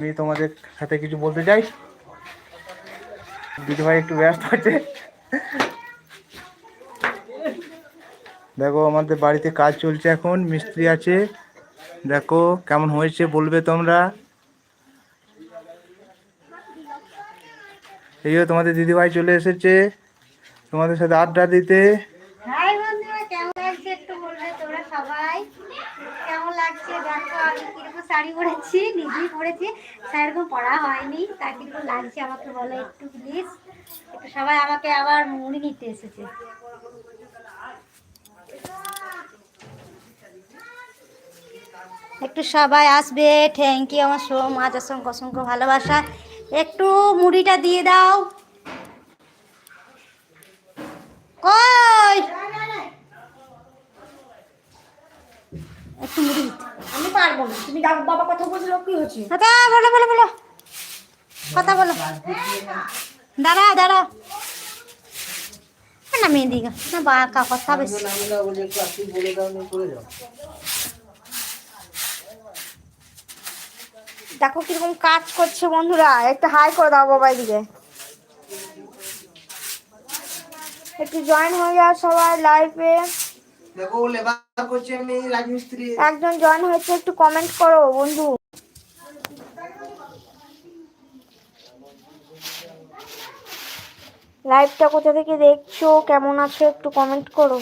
আমি তোমাদের সাথে কিছু বলতে চাই। দিদি ভাই একটু ব্যস্ত আছে। দেখো, আমাদের বাড়িতে কাজ চলছে এখন, মিস্ত্রি আছে। দেখো, কেমন হয়েছে বলবে তোমরা? এই তোমাদের দিদিভাই চলে এসেছে। তোমাদের সাথে আড্ডা দিতে। হাই বন্ধুরা, কেমন লাগছে একটু বলবে তোমরা সবাই? লাগছে? দেখো, আমি কীরকম শাড়ি পরেছি? নিজেই পরেছি। সেরকম পরা হয়নি। তা কীরকম লাগছে আমাকে বলো একটু প্লিজ একটু সবাই আমাকে আবার মুড়ি নিতে এসেছে। একটু সবাই আসবে। থ্যাংক ইউ আমার সো মাছ অসংখ্য অসংখ্য ভালোবাসা। একটু মুড়িটা দিয়ে দাও কই একটু মুড়ি দিতে আমি পারব না তুমি ডাক বাবা কথা বলছিল কি হচ্ছে? কথা বলো বলো বলো। কথা বলো। দাঁড়া দাঁড়া। না মেহেদি না বাঁকা কথা বেশি। দেখো কীরকম কাজ করছে বন্ধুরা একটা হাই করে দাও বাবা দিকে একটু জয়েন হয়ে যাও সবাই লাইভে একজন জয়েন হয়েছে, একটু কমেন্ট করো বন্ধু। লাইভটা কোথা থেকে দেখছ? কেমন আছো? একটু কমেন্ট করো।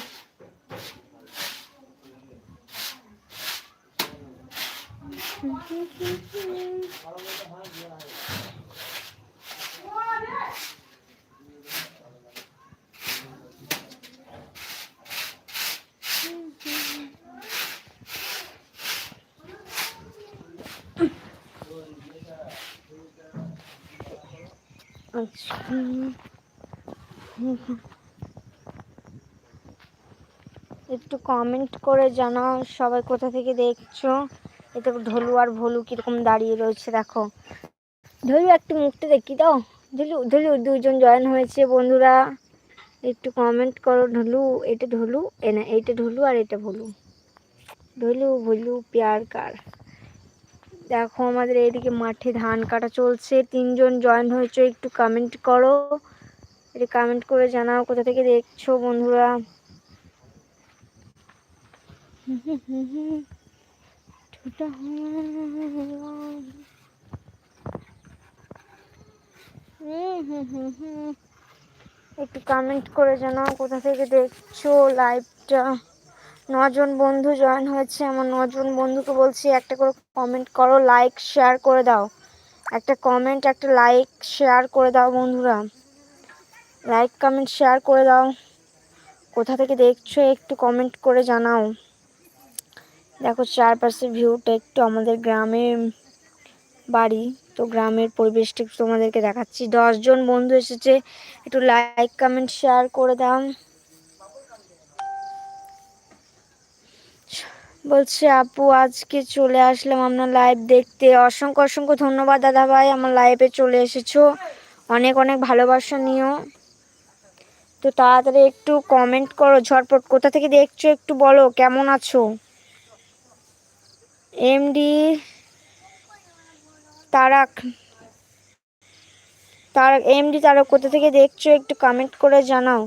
একটু কমেন্ট করে জানাও সবাই কোথা থেকে দেখছ। এটা ঢোলু আর ভোলু কীরকম দাঁড়িয়ে রয়েছে, দেখো। ঢোলু একটু মুখটা দেখি দাও। ঢোলু ঢোলু দুজন জয়েন হয়েছে বন্ধুরা। একটু কমেন্ট করো ঢোলু এটা ঢোলু এ না, এইটা ঢোলু আর এটা ভোলু। ঢোলু ভোলু পেয়ার কার দেখো আমাদের এইদিকে মাঠে ধান কাটা চলছে। তিনজন জয়েন হয়েছে, একটু কমেন্ট করো। এটা কমেন্ট করে জানাও কোথা থেকে দেখছ বন্ধুরা। একটু কমেন্ট করে জানাও কোথা থেকে দেখছ লাইভটা নজন বন্ধু জয়েন হয়েছে আমার নজন বন্ধুকে বলছি, একটা করে কমেন্ট করো লাইক শেয়ার করে দাও। একটা কমেন্ট একটা লাইক শেয়ার করে দাও বন্ধুরা। লাইক কমেন্ট শেয়ার করে দাও। কোথা থেকে দেখছ একটু কমেন্ট করে জানাও। দেখো চারপাশের ভিউটা একটু আমাদের গ্রামে বাড়ি, তো গ্রামের পরিবেশটা একটু তোমাদেরকে দেখাচ্ছি। দশজন বন্ধু এসেছে, একটু লাইক কমেন্ট শেয়ার করে দাও। বলছে, আপু, আজকে চলে আসলাম আপনার লাইভ দেখতে। অসংখ্য অসংখ্য ধন্যবাদ দাদা ভাই, আমার লাইভে চলে এসেছ। অনেক অনেক ভালোবাসা নিও। তো তাড়াতাড়ি একটু কমেন্ট করো, ঝটপট। কোথা থেকে দেখছ একটু বলো, কেমন আছো? এমডি তারাক। তারাক এমডি তারাক, কোথা থেকে দেখছ একটু কমেন্ট করে জানাও।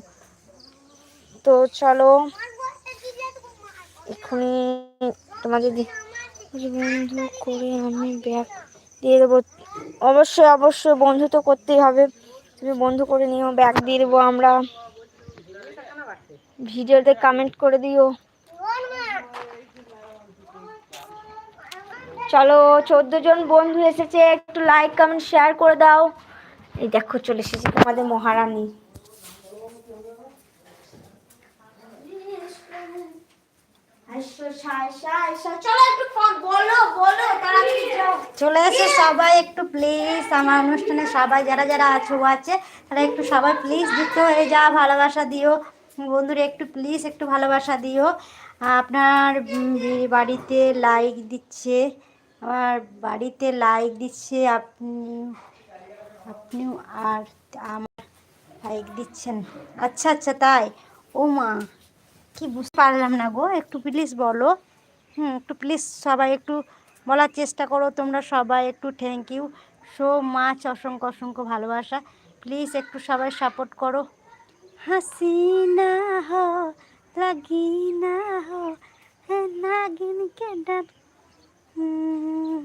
তো চলো এক্ষুনি তোমাদের দি- বন্ধু করে আমি ব্যাগ দিয়ে দেবো। অবশ্যই অবশ্যই বন্ধু তো করতেই হবে। তুমি বন্ধু করে নিও, ব্যাগ দিয়ে দেবো আমরা। ভিডিওতে কমেন্ট করে দিও। চলো, চোদ্দ জন বন্ধু এসেছে, একটু লাইক কমেন্ট শেয়ার করে দাও। এই দেখো, চলে এসেছে তোমাদের মহারানী। চলে এসে সবাই একটু প্লিজ আমার অনুষ্ঠানে সবাই যারা যারা আছো আছে তারা একটু সবাই প্লিজ যুক্ত হয়ে যা ভালোবাসা দিও। বন্ধুরা একটু প্লিজ একটু ভালোবাসা দিও। আপনার বাড়িতে লাইক দিচ্ছে আমার বাড়িতে লাইক দিচ্ছে আপনি আপনিও আর আমার লাইক দিচ্ছেন। আচ্ছা আচ্ছা তাই। ও মা। কি বুঝতে পারলাম না গো, একটু প্লিজ বলো। হুম, একটু প্লিজ সবাই একটু বলার চেষ্টা করো, তোমরা সবাই একটু থ্যাংক ইউ সো মাছ অসংখ্য অসংখ্য ভালোবাসা। প্লিজ একটু সবাই সাপোর্ট করো। হাসিনা হো লাগিনা হো হে নাগিন কে ডাক হুম,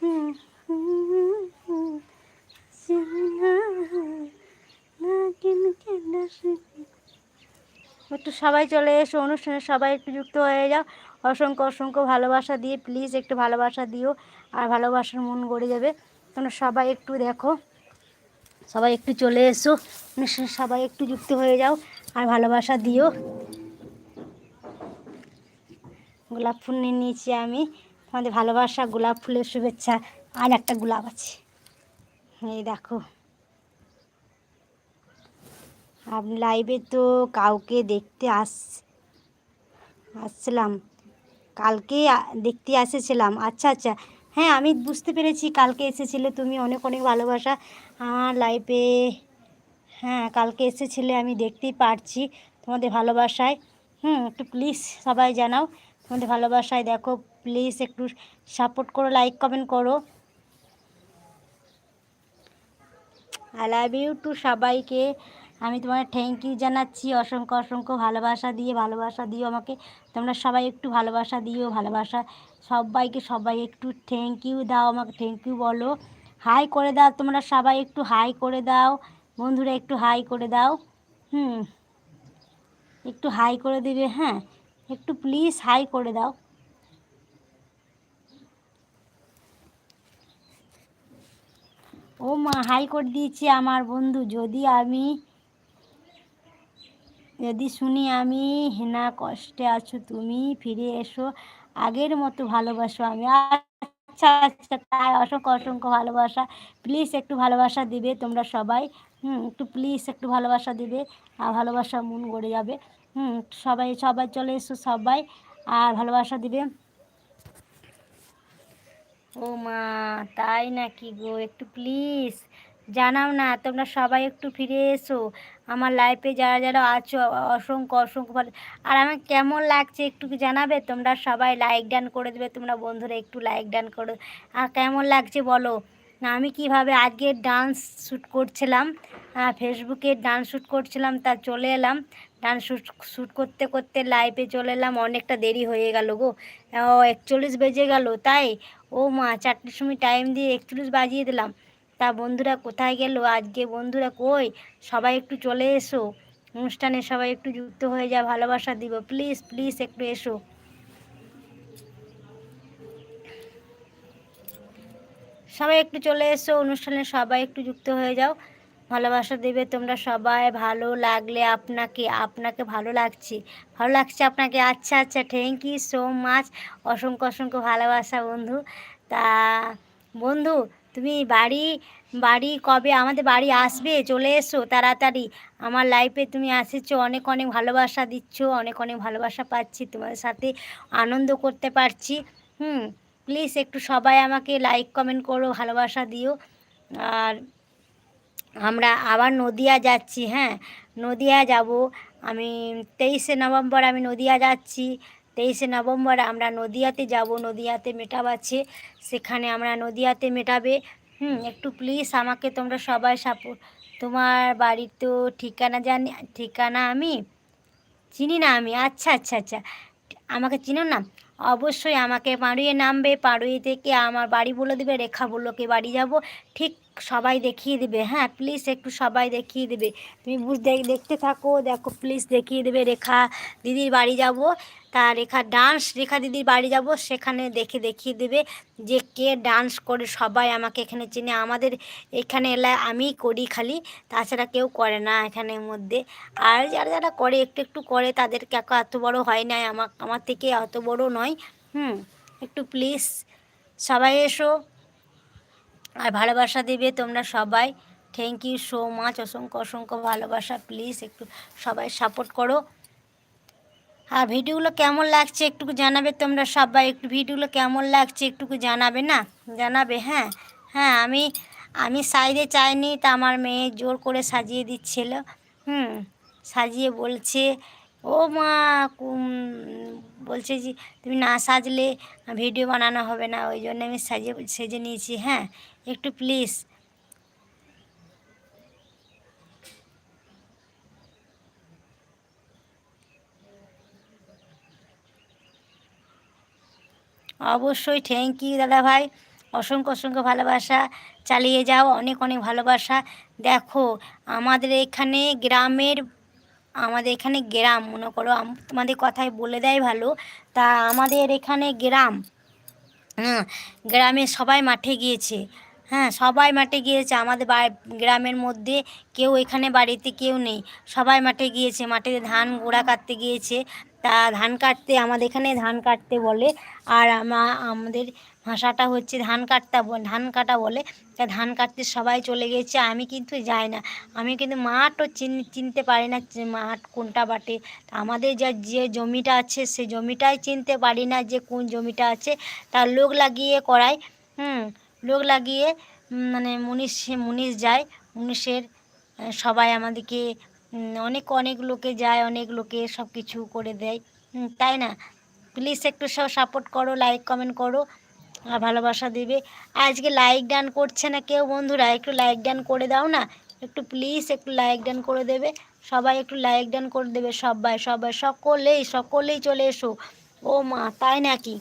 হুম, হুম, হুম, হাসিনা হো, নাগিন কে ডাক একটু সবাই চলে এসো, অনুষ্ঠানে সবাই একটু যুক্ত হয়ে যাও। অসংখ্য অসংখ্য ভালোবাসা দিয়ে প্লিজ একটু ভালোবাসা দিও, আর ভালোবাসার মন গড়ে যাবে। তোমরা সবাই একটু দেখো, সবাই একটু চলে এসো, অনুষ্ঠানে সবাই একটু যুক্ত হয়ে যাও, আর ভালোবাসা দিও। গোলাপ ফুল নিয়ে নিয়েছি আমি। তোমাদের ভালোবাসা, গোলাপ ফুলের শুভেচ্ছা আর একটা গোলাপ আছে। এই দেখো। আপনি লাইভে তো কাউকে দেখতে আস, আসছিলাম। কালকে দেখতে এসেছিলাম। আচ্ছা আচ্ছা। হ্যাঁ আমি বুঝতে পেরেছি কালকে এসেছিলে। তুমি অনেক অনেক ভালোবাসা আমার লাইভে হ্যাঁ কালকে এসেছিলে, আমি দেখতেই পারছি তোমাদের ভালোবাসায়। হুম, একটু প্লিজ সবাই জানাও তোমাদের ভালোবাসায়। দেখো প্লিজ একটু সাপোর্ট করো লাইক কমেন্ট করো। আই লাভ ইউ টু সবাইকে। আমি তোমার থ্যাংক ইউ জানাচ্ছি। অসংখ্য অসংখ্য ভালোবাসা দিয়ে, ভালোবাসা দিও আমাকে। তোমরা সবাই একটু ভালোবাসা দিও, ভালোবাসা। সবাইকে সবাই একটু থ্যাংক ইউ দাও আমাকে থ্যাংক ইউ বলো। হাই করে দাও, তোমরা সবাই একটু হাই করে দাও। বন্ধুরা একটু হাই করে দাও। হুম, একটু হাই করে দিবে হ্যাঁ। একটু প্লিজ হাই করে দাও। ও মা হাই করে দিয়েছি আমার বন্ধু। যদি আমি যদি শুনি আমি, হেনা কষ্টে আছো তুমি, ফিরে এসো, আগের মতো ভালোবাসো আমি। আচ্ছা আচ্ছা তাই অসংখ্য অসংখ্য ভালোবাসা। প্লিজ একটু ভালোবাসা দিবে তোমরা সবাই। হুম, একটু প্লিজ একটু ভালোবাসা দিবে, আর ভালোবাসা মন গড়ে যাবে। হুম, সবাই সবাই চলে এসো, সবাই, আর ভালোবাসা দিবে। ও মা, তাই নাকি গো? একটু প্লিজ জানাও না, তোমরা সবাই একটু ফিরে এসো। আমার লাইফে যারা যারা আছো, অসংখ্য অসংখ্য ভালো। আর আমার কেমন লাগছে একটু কি জানাবে? তোমরা সবাই লাইক ডান করে দেবে, তোমরা বন্ধুরা একটু লাইক ডান করো। আর কেমন লাগছে বলো? না আমি কীভাবে আজকে ডান্স শ্যুট করছিলাম ফেসবুকে ডান্স শ্যুট করছিলাম, তা চলে এলাম। ডান্স শ্যুট শ্যুট করতে করতে লাইভে চলে এলাম, অনেকটা দেরি হয়ে গেল গো। একচল্লিশ বেজে গেল, তাই? ও মা, চারটের সময় টাইম দিয়ে একচল্লিশ বাজিয়ে দিলাম। তা বন্ধুরা কোথায় গেল? আজকে বন্ধুরা কই? সবাই একটু চলে এসো। অনুষ্ঠানে সবাই একটু যুক্ত হয়ে যা, ভালোবাসা দিব। প্লিজ প্লিজ একটু এসো। সবাই একটু চলে এসো, অনুষ্ঠানে সবাই একটু যুক্ত হয়ে যাও। ভালোবাসা দেবে তোমরা সবাই, ভালো লাগলে আপনাকে আপনাকে ভালো লাগছে। ভালো লাগছে আপনাকে? আচ্ছা আচ্ছা থ্যাংক ইউ সো মাচ অসংখ্য অসংখ্য ভালোবাসা বন্ধু। তা, বন্ধু তুমি বাড়ি বাড়ি কবে আমাদের বাড়ি আসবে? চলে এসো তাড়াতাড়ি। আমার লাইফে তুমি আসেছো, অনেক অনেক ভালোবাসা দিচ্ছ, অনেক অনেক ভালোবাসা পাচ্ছি। তোমাদের সাথে আনন্দ করতে পারছি। হুম প্লিজ একটু সবাই আমাকে লাইক কমেন্ট করো, ভালোবাসা দিও। আর আমরা আবার নদিয়া যাচ্ছি হ্যাঁ? নদিয়া যাব। আমি তেইশে নভেম্বর আমি নদিয়া যাচ্ছি। তেইশে নভেম্বর আমরা নদিয়াতে যাব। নদিয়াতে মেটাব আছে। সেখানে আমরা নদিয়াতে মেটাবে। হুম, একটু প্লিজ আমাকে তোমরা সবাই সাপোর্ট তোমার বাড়ির তো ঠিকানা জানি, ঠিকানা আমি চিনি না আমি। আচ্ছা আচ্ছা আচ্ছা। আমাকে চিনো না? অবশ্যই আমাকে পাড়ুয়ে নামবে পাড়ুয়ে থেকে আমার বাড়ি বলে দেবে, রেখা বলল বাড়ি যাব। ঠিক সবাই দেখিয়ে দেবে হ্যাঁ প্লিজ একটু সবাই দেখিয়ে দেবে। তুমি বুঝতে দেখতে থাকো, দেখো প্লিজ দেখিয়ে দেবে রেখা দিদির বাড়ি যাব। তা রেখা ডান্স রেখা দিদির বাড়ি যাব, সেখানে দেখে দেখিয়ে দেবে যে কে ডান্স করে, সবাই আমাকে এখানে চেনে। আমাদের এখানে এলাকায় আমিই করি খালি, তাছাড়া কেউ করে না এখানের মধ্যে। আর যারা যারা করে, একটু একটু করে, তাদেরকে একা এত বড় হয় নাই আমার আমার থেকে অত বড় নয়। হুম, একটু প্লিজ সবাই এসো আর ভালোবাসা দেবে তোমরা সবাই। থ্যাংক ইউ সো মাচ অসংখ্য অসংখ্য ভালোবাসা। প্লিজ একটু সবাই সাপোর্ট করো। আর ভিডিওগুলো কেমন লাগছে একটু জানাবে তোমরা সবাই। একটু ভিডিওগুলো কেমন লাগছে একটু জানাবে না? জানাবে হ্যাঁ। হ্যাঁ আমি আমি সাইডে চাইনি, তা আমার মেয়ে জোর করে সাজিয়ে দিচ্ছিল। হুম, সাজিয়ে বলছে, ও মা বলছে যে, তুমি না সাজলে ভিডিও বানানো হবে না। ওই জন্য আমি সাজিয়ে, সেজে নিয়েছি হ্যাঁ। একটু প্লিজ অবশ্যই থ্যাংক ইউ দাদা ভাই অসংখ্য অসংখ্য ভালোবাসা। চালিয়ে যাও, অনেক অনেক ভালোবাসা। দেখো, আমাদের এখানে গ্রামের, আমাদের এখানে গ্রাম, মনে করো তোমাদের কথায় বলে দেয় ভালো। তা আমাদের এখানে গ্রাম গ্রামে সবাই মাঠে গিয়েছে। হ্যাঁ সবাই মাঠে গিয়েছে। আমাদের গ্রামের মধ্যে কেউ এখানে বাড়িতে কেউ নেই। সবাই মাঠে গিয়েছে। মাঠে ধান গোড়া কাটতে গিয়েছে। তা ধান কাটতে, আমাদের এখানে ধান কাটতে বলে। আর আমা, আমাদের ভাষাটা হচ্ছে ধান কাটতা ধান কাটা বলে। তা ধান কাটতে সবাই চলে গেছে আমি কিন্তু যাই না। আমি কিন্তু মাঠও চিন, চিনতে পারি না মাঠ কোনটা বাটে। আমাদের যা, যে জমিটা আছে, সে জমিটাই চিনতে পারি না যে কোন জমিটা আছে। তা লোক লাগিয়ে করায়। হুম লোক লাগিয়ে মানে মুনিশ মুনিশ যায়। মুনিশের সবাই আমাদেরকে অনেক অনেক লোকে যায়, অনেক লোকে সব কিছু করে দেয়। তাই না? প্লিজ একটু সব সাপোর্ট করো লাইক কমেন্ট করো, আর ভালোবাসা দেবে। আজকে লাইক ডান করছে না কেউ বন্ধুরা? একটু লাইক ডান করে দাও না? একটু প্লিজ একটু লাইক ডান করে দেবে। সবাই একটু লাইক ডান করে দেবে, সবাই সবাই, সকলেই সকলেই চলে এসো। ও মা, তাই নাকি?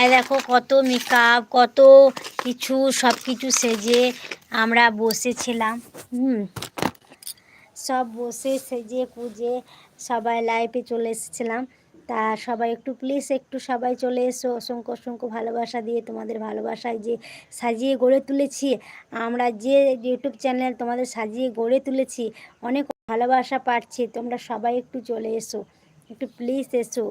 আর দেখো কত মেকআপ কত কিছু সব কিছু সেজে আমরা বসেছিলাম, হুম। সব বসে সেজে কুজে সবাই লাইফে চলে এসেছিলাম। তা সবাই একটু প্লিজ একটু সবাই চলে এসো, অসংখ্য অসংখ্য ভালোবাসা দিয়ে তোমাদের ভালোবাসায় যে সাজিয়ে গড়ে তুলেছি। আমরা যে ইউটিউব চ্যানেল তোমাদের সাজিয়ে গড়ে তুলেছি, অনেক ভালোবাসা পাচ্ছি। তোমরা সবাই একটু চলে এসো, একটু প্লিজ এসো।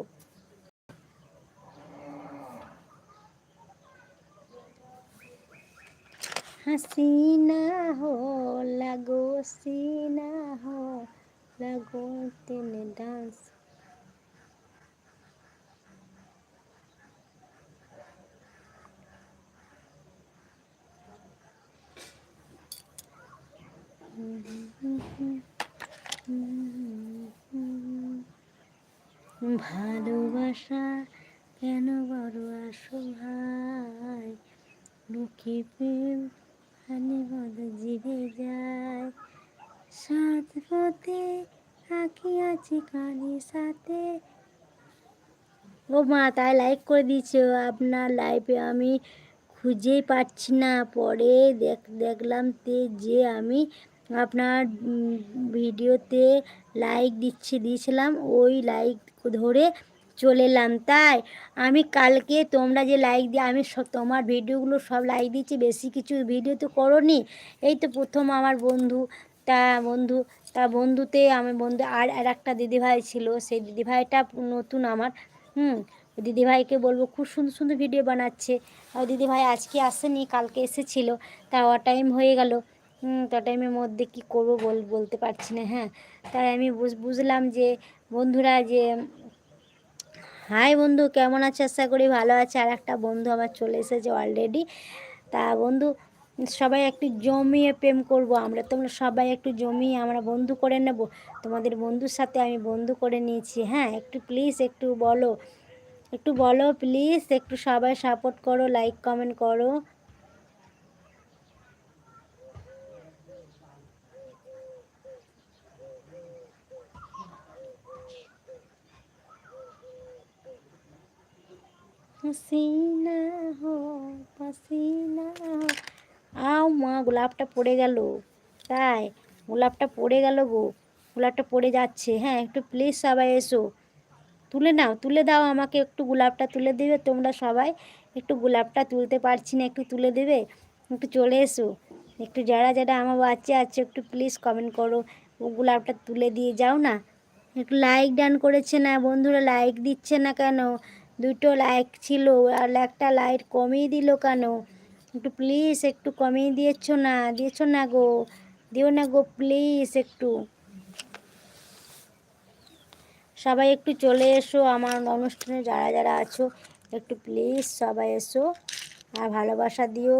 হাসিনা হো লাগো সিনা হো লাগো তেনে ডান্স ভালোবাসা কেন বড় আসো ভাই লুকিয়ে হানি বদ জিরে যায়। সাত পথে আঁকি আছি কানি সাথে। ও মা, তাই লাইক করে দিয়েছ। আপনার লাইফে আমি খুঁজেই পাচ্ছি না। পরে দেখ, দেখলাম তে যে আমি আপনার ভিডিওতে লাইক দিচ্ছি, দিয়েছিলাম। ওই লাইক ধরে চলে এলাম। তাই আমি কালকে তোমরা যে লাইক দিয়ে, আমি সব তোমার ভিডিওগুলো সব লাইক দিচ্ছি বেশি কিছু ভিডিও তো করোনি। এই তো প্রথম আমার বন্ধু, তা বন্ধু, তা বন্ধুতে আমি বন্ধু, আর আর একটা দিদিভাই ছিল। সেই দিদিভাইটা নতুন আমার, হুম, দিদিভাইকে বলব খুব সুন্দর সুন্দর ভিডিও বানাচ্ছে। আর দিদিভাই আজকে আসেনি, কালকে এসেছিল, তা ও টাইম হয়ে গেল। তা টাইমের মধ্যে কি করব বল, বলতে পারছি না হ্যাঁ। তাই আমি বুঝ- বুঝলাম যে বন্ধুরা যে হাই বন্ধু, কেমন আছে? আশা করি ভালো আছে। আর একটা বন্ধু আমার চলে এসেছে অলরেডি তা বন্ধু, সবাই একটু জমিয়ে প্রেম করব আমরা। তোমরা সবাই একটু জমিয়ে আমরা বন্ধু করে নেব। তোমাদের বন্ধুর সাথে আমি বন্ধু করে নিয়েছি। হ্যাঁ একটু প্লিজ একটু বলো। একটু বলো প্লিজ একটু সবাই সাপোর্ট করো লাইক কমেন্ট করো। হাসিনা হো পাসিনা হো আও মা গোলাপটা পড়ে গেল তাই গোলাপটা পড়ে গেল গো গোলাপটা পড়ে যাচ্ছে হ্যাঁ একটু প্লিজ সবাই এসো তুলে নাও তুলে দাও আমাকে একটু গোলাপটা তুলে দেবে তোমরা সবাই একটু গোলাপটা তুলতে পারছি না একটু তুলে দেবে একটু চলে এসো একটু যারা যারা আমার বাচ্চা আছে একটু প্লিজ কমেন্ট করো ও গোলাপটা তুলে দিয়ে যাও না একটু লাইক ডান করেছে না বন্ধুরা লাইক দিচ্ছে না কেন দুটো লাইক ছিল আর একটা লাইট কমিয়ে দিল কেন? একটু প্লিজ একটু কমিয়ে দিয়েছ না দিয়েছ না গো, দিও না গো প্লিজ একটু। সবাই একটু চলে এসো, আমার অনুষ্ঠানে যারা যারা আছো, একটু প্লিজ সবাই এসো আর ভালোবাসা দিও।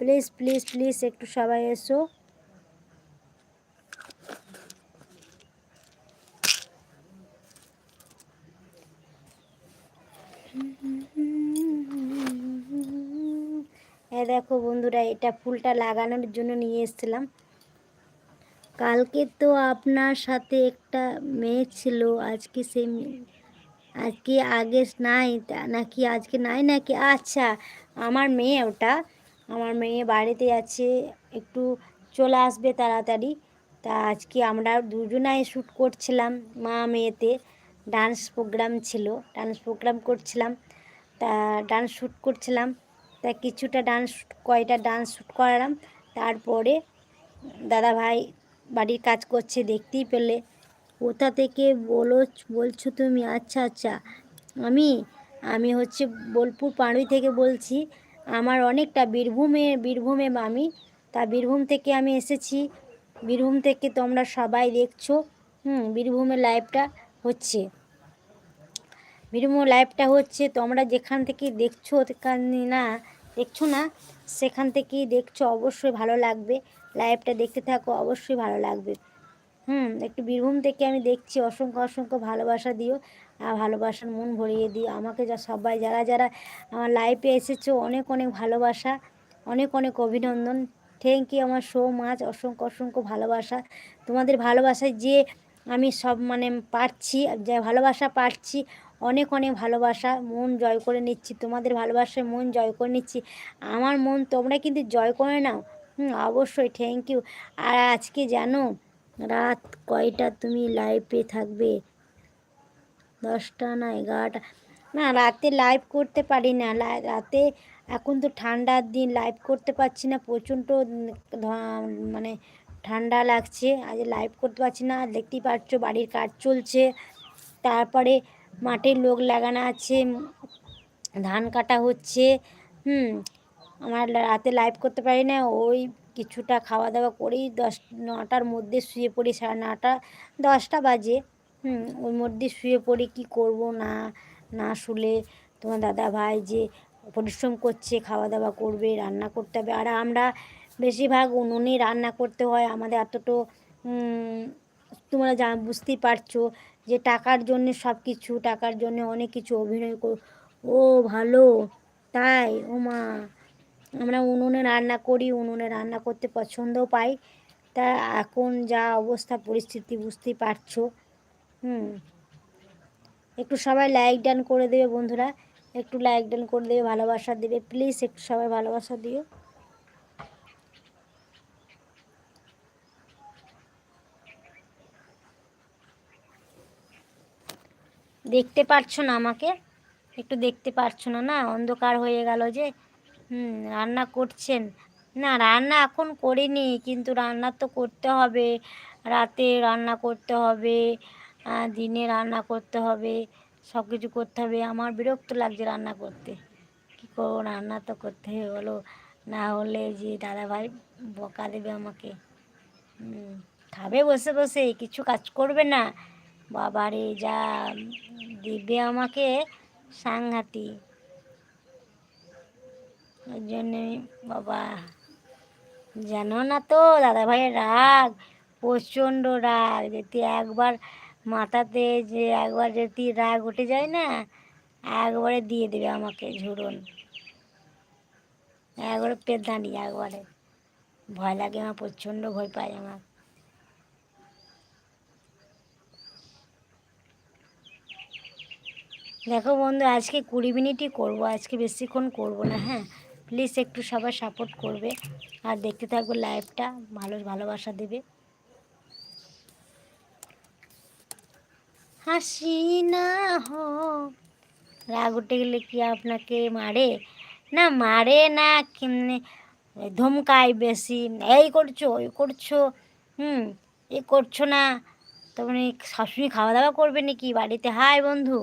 প্লিজ প্লিজ প্লিজ একটু সবাই এসো। এ দেখো বন্ধুরা, এটা ফুলটা লাগানোর জন্য নিয়ে এসেছিলাম। কালকে তো আপনার সাথে একটা মেয়ে ছিল, আজকে মেয়ে- আজকে আগে নাই নাকি আজকে নাই নাকি? আচ্ছা আমার মেয়ে ওটা, আমার মেয়ে বাড়িতে আছে, একটু চলে আসবে তাড়াতাড়ি। তা আজকে আমরা দুজনাই শ্যুট করছিলাম, মা মেয়েতে, ডান্স প্রোগ্রাম ছিল, ডান্স প্রোগ্রাম করছিলাম, তা ডান্স শ্যুট করছিলাম। তা কিছুটা ডান্স কয়টা ডান্স শ্যুট করালাম। তারপরে দাদা ভাই বাড়ির কাজ করছে, দেখতেই পেলে। কোথা থেকে বলো, বলছো তুমি? আচ্ছা আচ্ছা। আমি আমি হচ্ছে বোলপুর পাড়ুই থেকে বলছি। আমার অনেকটা বীরভূমে বীরভূমে আমি, তা বীরভূম থেকে আমি এসেছি। বীরভূম থেকে তোমরা সবাই দেখছ, হুম বীরভূমের লাইভটা হচ্ছে। বীরভূম লাইভটা হচ্ছে, তোমরা যেখান থেকে দেখছ না দেখছ না? সেখান থেকেই দেখছ, অবশ্যই ভালো লাগবে। লাইভটা দেখতে থাকো, অবশ্যই ভালো লাগবে। হুম, একটু বীরভূম থেকে আমি দেখছি, অসংখ্য অসংখ্য ভালোবাসা দিও। আর ভালোবাসার মন ভরিয়ে দিও। আমাকে যা, সবাই যারা যারা আমার লাইফে এসেছ, অনেক অনেক ভালোবাসা, অনেক অনেক অভিনন্দন। থ্যাংক ইউ আমার সো মাছ অসংখ্য অসংখ্য ভালোবাসা। তোমাদের ভালোবাসায় যে আমি সব মানে পারছি, যা ভালোবাসা পাচ্ছি অনেক অনেক ভালোবাসা। মন জয় করে নিচ্ছি। তোমাদের ভালোবাসায় মন জয় করে নিচ্ছি। আমার মন তোমরা কিন্তু জয় করে নাও। হুম, অবশ্যই। থ্যাংক ইউ আর আজকে জানো, রাত কয়টা তুমি লাইভে থাকবে? দশটা না এগারোটা? না, রাতে লাইভ করতে পারি না। রাতে এখন তো ঠান্ডার দিন। লাইভ করতে পারছি না। প্রচণ্ড মানে ঠান্ডা লাগছে। আজ লাইভ করতে পারছি না। দেখতেই পাচ্ছ বাড়ির কাজ চলছে। তারপরে মাঠে লোক লাগানো আছে, ধান কাটা হচ্ছে, হুম, আমার রাতে লাইভ করতে পারি না, ওই কিছুটা খাওয়া দাওয়া করেই দশ, নটার মধ্যে শুয়ে পড়ি, সাড়ে নটা, দশটা বাজে, হুম, ওর মধ্যে শুয়ে পড়ি, কী করব না না শুলে, তোমার দাদা ভাই যে পরিশ্রম করছে খাওয়া দাওয়া করবে, রান্না করতে হবে, আর আমরা বেশিরভাগ উনুনে রান্না করতে হয়, আমাদের এতটো তোমরা যা বুঝতেই পারছ যে টাকার জন্যে সব কিছু টাকার জন্যে অনেক কিছু অভিনয় কর, ও ভালো, তাই, ও মা। আমরা উনুনে রান্না করি, উনুনে রান্না করতে পছন্দও পাই। তা এখন যা অবস্থা, পরিস্থিতি, বুঝতেই পারছ। হুম। একটু সবাই লাইক ডান করে দেবে বন্ধুরা। একটু লাইক ডান করে দেবে, ভালোবাসা দেবে। প্লিজ একটু সবাই ভালোবাসা দিও। দেখতে পারছ না আমাকে? একটু দেখতে পারছ না না? অন্ধকার হয়ে গেল যে। হুম, রান্না করছেন। না, রান্না এখন করিনি, কিন্তু রান্না তো করতে হবে। রাতে রান্না করতে হবে দিনে রান্না করতে হবে সব কিছু করতে হবে। আমার বিরক্ত লাগছে রান্না করতে। কী করব, রান্না তো করতে হবে, বলো। না হলে যে দাদাভাই বকা দেবে আমাকে। খাবে বসে বসে, কিছু কাজ করবে না। বাবারে, যা দিবে আমাকে সাংঘাতি ওই জন্যে বাবা, জানো না তো দাদা ভাইয়ের রাগ, প্রচণ্ড রাগ। যদি একবার মাথাতে যে, একবার যদি রাগ উঠে যায় না, একবারে দিয়ে দেবে আমাকে ঝুড়ন। একবারে পেদানি একবারে। ভয় লাগে আমার, প্রচণ্ড ভয় পায় আমার। দেখো বন্ধু, আজকে কুড়ি মিনিটই করব, আজকে বেশিক্ষণ করব না হ্যাঁ? প্লিজ একটু সবাই সাপোর্ট করবে, আর দেখতে থাকবে লাইভটা ভালো ভালোবাসা দেবে। হাসি না হো, রাগ উঠে গেলে কি আপনাকে মারে? না মারে না কেমনে ধমকায় বেশি, এই করছ, ওই করছ, হুম, এ করছ না। তো মানে সবসময় খাওয়া দাওয়া করবে নাকি বাড়িতে? হাই বন্ধু।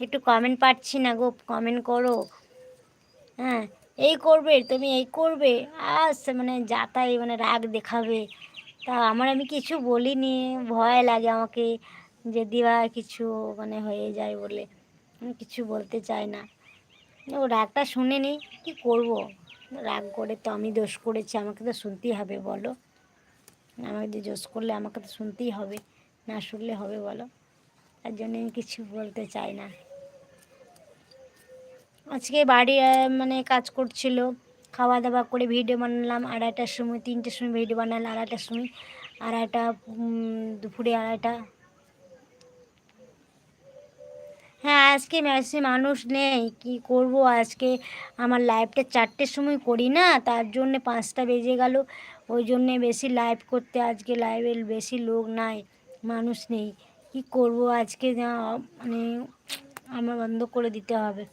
একটু কমেন্ট পাচ্ছি না গো কমেন্ট করো। হ্যাঁ এই করবে, তুমি এই করবে সে মানে যাতাই মানে রাগ দেখাবে। তা আমার আমি কিছু বলিনি, ভয় লাগে আমাকে, যে বা কিছু মানে হয়ে যায় বলে। আমি কিছু বলতে চাই না। ও রাগটা শুনে নি কী করব? রাগ করে তো আমি দোষ করেছি, আমাকে তো শুনতেই হবে, বলো। আমাকে যে দোষ করলে আমাকে তো শুনতেই হবে, না শুনলে হবে, বলো। তার জন্য আমি কিছু বলতে চাই না। আজকে বাড়ি মানে কাজ করছিল। খাওয়া দাওয়া করে ভিডিও বানালাম, আড়াইটার সময়, তিনটের সময় ভিডিও বানালাম, আড়াইটার সময়। আড়াইটা দুপুরে আড়াইটা। হ্যাঁ আজকে বেশি মানুষ নেই, কি করব? আজকে আমার লাইভটা চারটের সময় করি না, তার জন্য পাঁচটা বেজে গেল। ওই জন্যে বেশি লাইভ করতে আজকে লাইভে বেশি লোক নাই, মানুষ নেই। কি করব? আজকে মানে আমার বন্ধ করে দিতে হবে।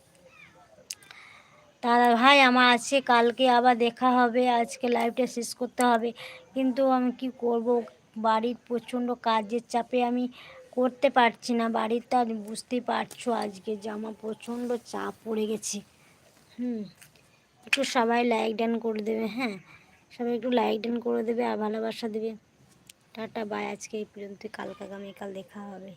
দাদা ভাই, আমার আছে কালকে আবার দেখা হবে, আজকে লাইভটা শেষ করতে হবে। কিন্তু আমি কি করব? বাড়ির প্রচণ্ড কাজের চাপে আমি করতে পারছি না। বাড়িতে আর বুঝতেই পারছ, আজকে যে আমার প্রচণ্ড চাপ পড়ে গেছে। হুম, একটু সবাই লাইক ডান করে দেবে হ্যাঁ? সবাই একটু লাইক ডান করে দেবে আর ভালোবাসা দেবে। টাটা বাই আজকে এই পর্যন্ত কালকে আগামীকাল দেখা হবে।